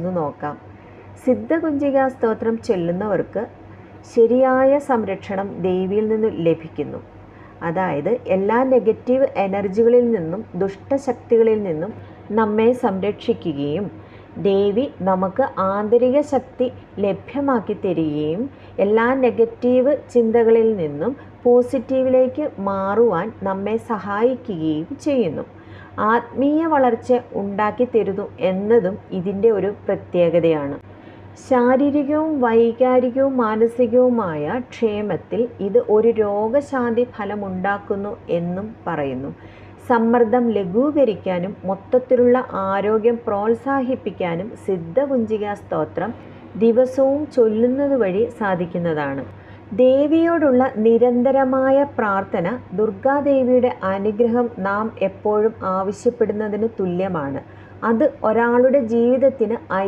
ഒന്ന് നോക്കാം. സിദ്ധകുഞ്ചിക സ്തോത്രം ചൊല്ലുന്നവർക്ക് ശരിയായ സംരക്ഷണം ദേവിയിൽ നിന്നും ലഭിക്കുന്നു. അതായത് എല്ലാ നെഗറ്റീവ് എനർജികളിൽ നിന്നും ദുഷ്ടശക്തികളിൽ നിന്നും നമ്മെ സംരക്ഷിക്കുകയും ദേവി നമുക്ക് ആന്തരിക ശക്തി ലഭ്യമാക്കി തരികയും എല്ലാ നെഗറ്റീവ് ചിന്തകളിൽ നിന്നും പോസിറ്റീവിലേക്ക് മാറുവാൻ നമ്മെ സഹായിക്കുകയും ചെയ്യുന്നു. ആത്മീയ വളർച്ച ഉണ്ടാക്കി തരുന്നു എന്നതും ഇതിന്റെ ഒരു പ്രത്യേകതയാണ്. ശാരീരികവും വൈകാരികവും മാനസികവുമായ ക്ഷേമത്തിൽ ഇത് ഒരു രോഗശാന്തി ഫലമുണ്ടാക്കുന്നു എന്നും പറയുന്നു. സമ്മർദ്ദം ലഘൂകരിക്കാനും മൊത്തത്തിലുള്ള ആരോഗ്യം പ്രോത്സാഹിപ്പിക്കാനും സിദ്ധകുഞ്ചിക സ്തോത്രം ദിവസവും ചൊല്ലുന്നത് വഴി സാധിക്കുന്നതാണ്. ദേവിയോടുള്ള നിരന്തരമായ പ്രാർത്ഥന ദുർഗാദേവിയുടെ അനുഗ്രഹം നാം എപ്പോഴും ആവശ്യപ്പെടുന്നതിന് തുല്യമാണ്. അത് ഒരാളുടെ ജീവിതത്തിന്